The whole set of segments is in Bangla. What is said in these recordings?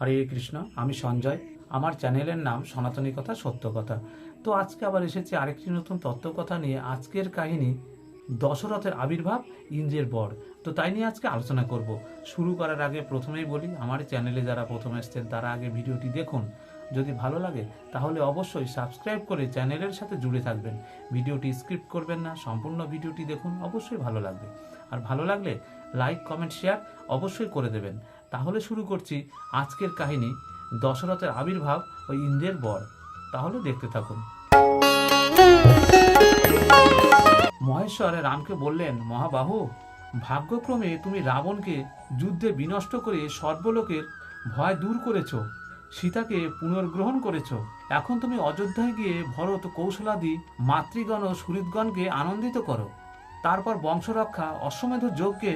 হরে কৃষ্ণ, আমি সঞ্জয়। আমার চ্যানেলের নাম সনাতনী কথা, সত্য কথা। তো আজকে আবার এসেছি আরেকটি নতুন তত্ত্বকথা নিয়ে। আজকের কাহিনী দশরথের আবির্ভাব, ইন্দ্রের বর। তো তাই নিয়ে আজকে আলোচনা করব। শুরু করার আগে প্রথমেই বলি, আমার চ্যানেলে যারা প্রথম এসছেন, তারা আগে ভিডিওটি দেখুন। যদি ভালো লাগে, তাহলে অবশ্যই সাবস্ক্রাইব করে চ্যানেলের সাথে জুড়ে থাকবেন। ভিডিওটি স্ক্রিপ্ট করবেন না, সম্পূর্ণ ভিডিওটি দেখুন, অবশ্যই ভালো লাগবে। আর ভালো লাগলে লাইক, কমেন্ট, শেয়ার অবশ্যই করে দেবেন। তাহলে শুরু করছি আজকের কাহিনী, দশরথের আবির্ভাব ও ইন্দ্রের বর। তাহলে দেখতে থাকুন। মহেশ্বর রামকে বললেন, মহাবাহু, ভাগ্যক্রমে তুমি রাবণকে যুদ্ধে বিনষ্ট করে সর্বলোকের ভয় দূর করেছ, সীতাকে পুনর্গ্রহণ করেছ। এখন তুমি অযোধ্যায় গিয়ে ভরত কৌশলাদি, মাতৃগণ ও সুহৃদগণকে আনন্দিত করো। তারপর বংশরক্ষা, অশ্বমেধ যজ্ঞে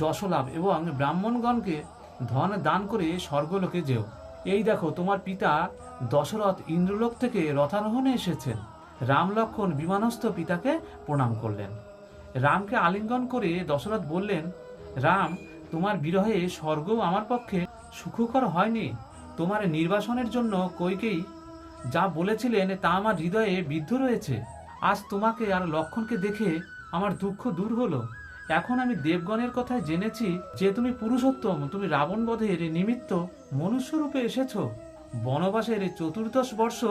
যশলাভ এবং ব্রাহ্মণগণকে ধন দান করে স্বর্গলোকে যেও। এই দেখো, তোমার পিতা দশরথ ইন্দ্রলোক থেকে রথারোহণে এসেছেন। রাম লক্ষণ বিমানস্থ পিতাকে প্রণাম করলেন। রামকে আলিঙ্গন করে দশরথ বললেন, রাম, তোমার বিরহে স্বর্গ আমার পক্ষে সুখকর হয়নি। তোমার নির্বাসনের জন্য কৈকেয়ী যা বলেছিলেন তা আমার হৃদয়ে বিদ্ধ রয়েছে। আজ তোমাকে আর লক্ষণকে দেখে আমার দুঃখ দূর হলো। এখন আমি দেবগণের কথায় জেনেছি যে তুমি পুরুষোত্তম, তুমি রাবণ বধের নিমিত্ত মনুষ্যরূপে এসেছ। বনবাসের চতুর্দশ বর্ষ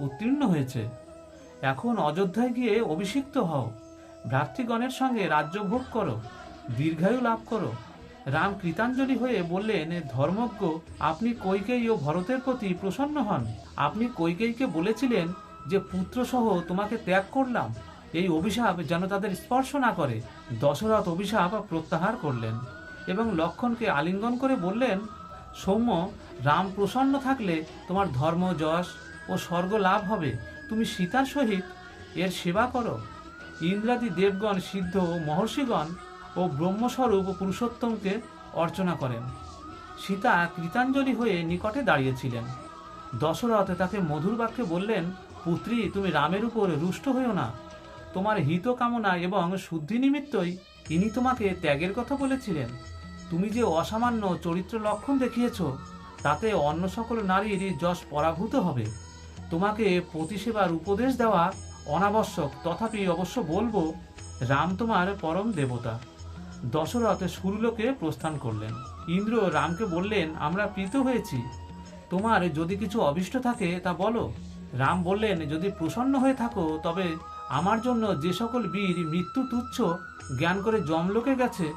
উত্তীর্ণ হয়েছে। এখন অযোধ্যায় গিয়ে অভিষিক্ত হও। ভ্রাতৃগণের সঙ্গে রাজ্য ভোগ করো, দীর্ঘায়ু লাভ করো। রাম কৃতাঞ্জলি হয়ে বললেন, ধর্মজ্ঞ, আপনি কৈকেয়ী ও ভরতের প্রতি প্রসন্ন হন। আপনি কৈকেয়ীকে বলেছিলেন যে, পুত্রসহ তোমাকে ত্যাগ করলাম। এই অভিশাপ যেন তাদের স্পর্শ না করে। দশরথ অভিশাপ প্রত্যাহার করলেন এবং লক্ষণকে আলিঙ্গন করে বললেন, সৌম্য, রাম প্রসন্ন থাকলে তোমার ধর্ম যশ ও স্বর্গ লাভ হবে। তুমি সীতার সহিত এর সেবা করো। ইন্দ্রাদি দেবগণ সিদ্ধ মহর্ষিগণ ও ব্রহ্মস্বরূপ পুরুষোত্তমকে অর্চনা করেন। সীতা কৃতাঞ্জলি হয়ে নিকটে দাঁড়িয়েছিলেন। দশরথ তাকে মধুর বাক্যে বললেন, পুত্রী, তুমি রামের উপর রুষ্ট হইও না। তোমার হিত কামনা এবং শুদ্ধি নিমিত্তই ইনি তোমাকে ত্যাগের কথা বলেছিলেন। তুমি যে অসামান্য চরিত্র লক্ষণ দেখিয়েছ, তাতে অন্য সকল নারীর যশ পরাভূত হবে। তোমাকে প্রতিসেবার উপদেশ দেওয়া অনাবশ্যক, তথাপি অবশ্য বলব, রাম তোমার পরম দেবতা। দশরথ সুরলোকে প্রস্থান করলেন। ইন্দ্র রামকে বললেন, আমরা প্রীত হয়েছি। তোমার যদি কিছু অভিষ্ট থাকে তা বলো। রাম বললেন, যদি প্রসন্ন হয়ে থাকো, তবে আমার জন্য যে সকল বীর মৃত্যু তুচ্ছ জ্ঞান করে জমলোকে গেছে,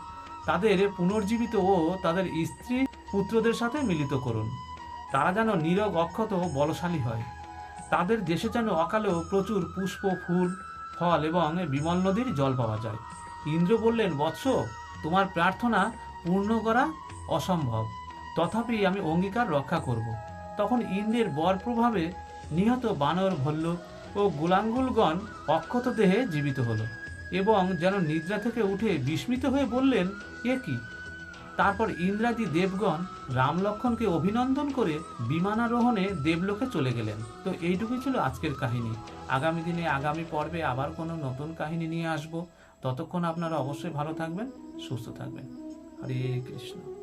তাদের পুনর্জীবিত ও তাদের স্ত্রী পুত্রদের সাথে মিলিত করুন। তারা যেন নীরব, অক্ষত বলশালী হয়। তাদের দেশে যেন অকালেও প্রচুর পুষ্প, ফুল, ফল এবং বিমল নদীর জল পাওয়া যায়। ইন্দ্র বললেন, বৎস, তোমার প্রার্থনা পূর্ণ করা অসম্ভব। তথাপি আমি অঙ্গীকার রক্ষা করব। তখন ইন্দ্রের বর প্রভাবে নিহত বানর, ভল্লুক ও গুলাঙ্গুলগণ অক্ষত দেহে জীবিত হলো এবং যেন নিদ্রা থেকে উঠে বিস্মিত হয়ে বললেন, এ কি? তারপর ইন্দ্রাদি দেবগণ রাম লক্ষণকে অভিনন্দন করে বিমানারোহণে দেবলোকে চলে গেলেন। তো এইটুকুই ছিল আজকের কাহিনী। আগামী দিনে, আগামী পর্বে আবার কোনো নতুন কাহিনী নিয়ে আসব। ততক্ষণ আপনারা অবশ্যই ভালো থাকবেন, সুস্থ থাকবেন। হরে কৃষ্ণ।